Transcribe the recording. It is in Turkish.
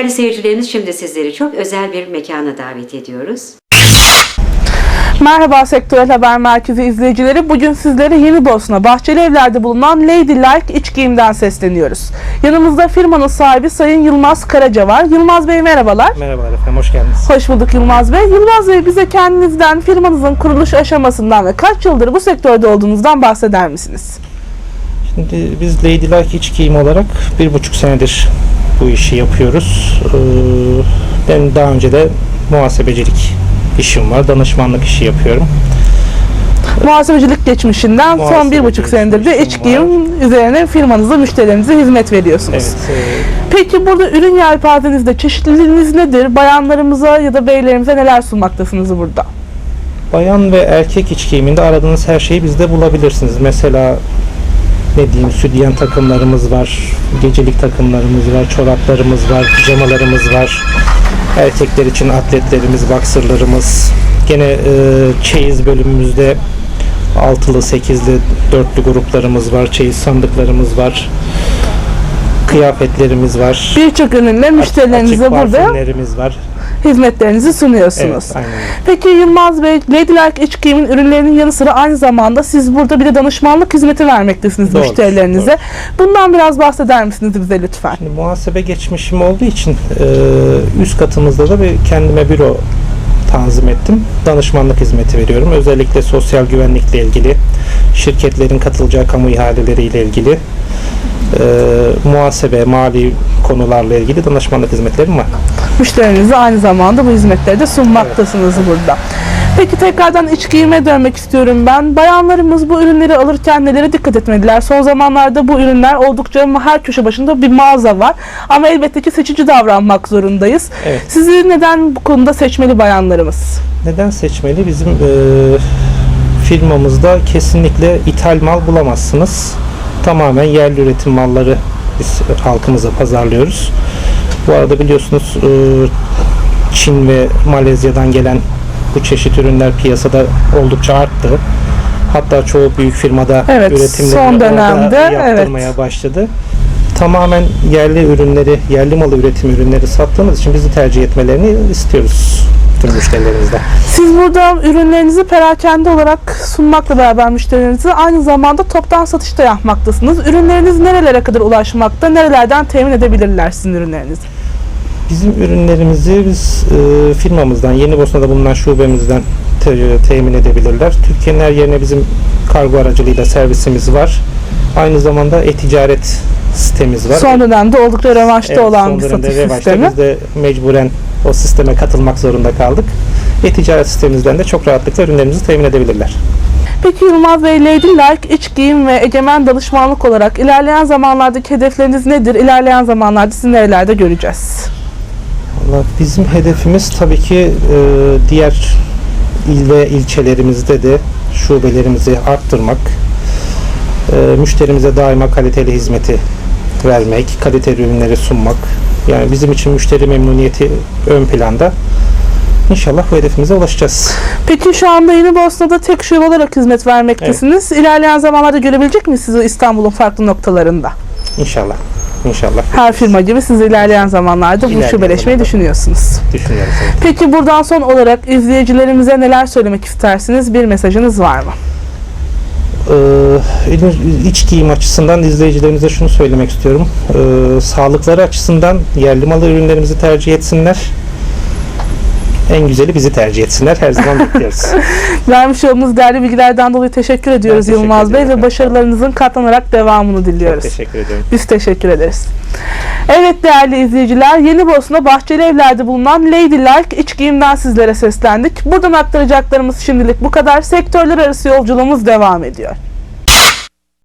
Değerli seyircilerimiz şimdi sizleri çok özel bir mekana davet ediyoruz. Merhaba Sektörel Haber Merkezi izleyicileri. Bugün sizlere Yeni Bosna Bahçeli Evler'de bulunan Lady Like İç Giyim'den sesleniyoruz. Yanımızda firmanın sahibi Sayın Yılmaz Karaca var. Yılmaz Bey merhabalar. Merhabalar efendim, hoş geldiniz. Hoş bulduk Yılmaz Bey. Yılmaz Bey bize kendinizden, firmanızın kuruluş aşamasından ve kaç yıldır bu sektörde olduğunuzdan bahseder misiniz? Şimdi biz Ladylike iç giyim olarak bir buçuk senedir bu işi yapıyoruz. Ee, ben daha önce de muhasebecilik işim var, danışmanlık işi yapıyorum. Muhasebecilik geçmişinden son bir Muhasebecilik buçuk senedir de iç giyim üzerine firmanızda müşterilerinize hizmet veriyorsunuz. Evet, e, Peki burada ürün yelpazenizde çeşitliliğiniz nedir? Bayanlarımıza ya da beylerimize neler sunmaktasınız burada? bayan ve erkek iç giyiminde aradığınız her şeyi bizde bulabilirsiniz. Mesela ne diyeyim, südyen takımlarımız var, gecelik takımlarımız var, çoraplarımız var, pijamalarımız var. Erkekler için atletlerimiz, baksırlarımız. Gene e, çeyiz bölümümüzde altılı, sekizli, dörtlü gruplarımız var, çeyiz sandıklarımız var. Kıyafetlerimiz var. Birçok ürünle müşterilerinize burada var. Hizmetlerinizi sunuyorsunuz. Evet, aynen. Peki Yılmaz Bey, Ladylike iç giyimin ürünlerinin yanı sıra aynı zamanda siz burada bir de danışmanlık hizmeti vermektesiniz Doğru, müşterilerinize. Bundan biraz bahseder misiniz bize lütfen? Şimdi muhasebe geçmişim olduğu için e, üst katımızda da bir kendime büro tanzim ettim. Danışmanlık hizmeti veriyorum. Özellikle sosyal güvenlikle ilgili, şirketlerin katılacağı kamu ihaleleriyle ilgili, e, muhasebe, mali konularla ilgili danışmanlık hizmetlerim var. Müşterinize aynı zamanda bu hizmetleri de sunmaktasınız burada. Peki tekrardan iç giyime dönmek istiyorum ben. Bayanlarımız bu ürünleri alırken nelere dikkat etmeliler? Son zamanlarda bu ürünler oldukça her köşe başında bir mağaza var. Ama elbette ki seçici davranmak zorundayız. Evet. Sizi neden bu konuda seçmeli bayanlarımız? Neden seçmeli? Bizim e, firmamızda kesinlikle ithal mal bulamazsınız. Tamamen yerli üretim malları biz halkımıza pazarlıyoruz. Bu arada biliyorsunuz e, Çin ve Malezya'dan gelen bu çeşit ürünler piyasada oldukça arttı. Hatta çoğu büyük firmada Evet, üretimlerini son dönemde, yaptırmaya başladı. Tamamen yerli ürünleri, yerli malı üretim ürünleri sattığımız için bizi tercih etmelerini istiyoruz tüm müşterilerimizden. Siz burada ürünlerinizi perakende olarak sunmakla beraber müşterilerinize aynı zamanda toptan satışta yapmaktasınız. Ürünleriniz nerelere kadar ulaşmakta? Nerelerden temin edebilirler sizin ürünlerinizi? Bizim ürünlerimizi biz e, firmamızdan, Yeni Bosna'da bulunan şubemizden te- temin edebilirler. Türkiye'nin her yerine bizim kargo aracılığıyla servisimiz var. Aynı zamanda e-ticaret sitemiz var. Son dönemde oldukça revaçta Evet, olan son bir dönemde satış revaçta. sistemi. Biz de mecburen o sisteme katılmak zorunda kaldık. E-ticaret sitemizden de çok rahatlıkla ürünlerimizi temin edebilirler. Peki Yılmaz Bey, Ladylike iç giyim ve egemen danışmanlık olarak ilerleyen zamanlardaki hedefleriniz nedir? İlerleyen zamanlarda sizi nerelerde göreceğiz? Valla bizim hedefimiz tabii ki e, diğer il ve ilçelerimizde de şubelerimizi arttırmak, e, müşterimize daima kaliteli hizmeti vermek, kaliteli ürünleri sunmak. Yani bizim için müşteri memnuniyeti ön planda. İnşallah bu hedefimize ulaşacağız. Peki şu anda Yeni Bosna'da tek şube olarak hizmet vermektesiniz. İlerleyen zamanlarda görebilecek miyiz sizi İstanbul'un farklı noktalarında? İnşallah. İnşallah. Her firma gibi siz ilerleyen zamanlarda bu şubeleşmeyi zamanlarda. düşünüyorsunuz. Düşünüyoruz. evet. Peki buradan son olarak izleyicilerimize neler söylemek istersiniz? Bir mesajınız var mı? Ee, iç giyim açısından izleyicilerimize şunu söylemek istiyorum. Ee, sağlıkları açısından yerli malı ürünlerimizi tercih etsinler. En güzeli bizi tercih etsinler. Her zaman bekliyoruz. Vermiş olduğunuz değerli bilgilerden dolayı teşekkür ediyoruz teşekkür Yılmaz Bey ve başarılarınızın katlanarak devamını Çok diliyoruz. teşekkür ediyorum. Biz teşekkür ederiz. Evet değerli izleyiciler, Yeni Bosna Bahçeli Evler'de bulunan Ladylike iç giyimden sizlere seslendik. Buradan aktaracaklarımız şimdilik bu kadar. Sektörler arası yolculuğumuz devam ediyor.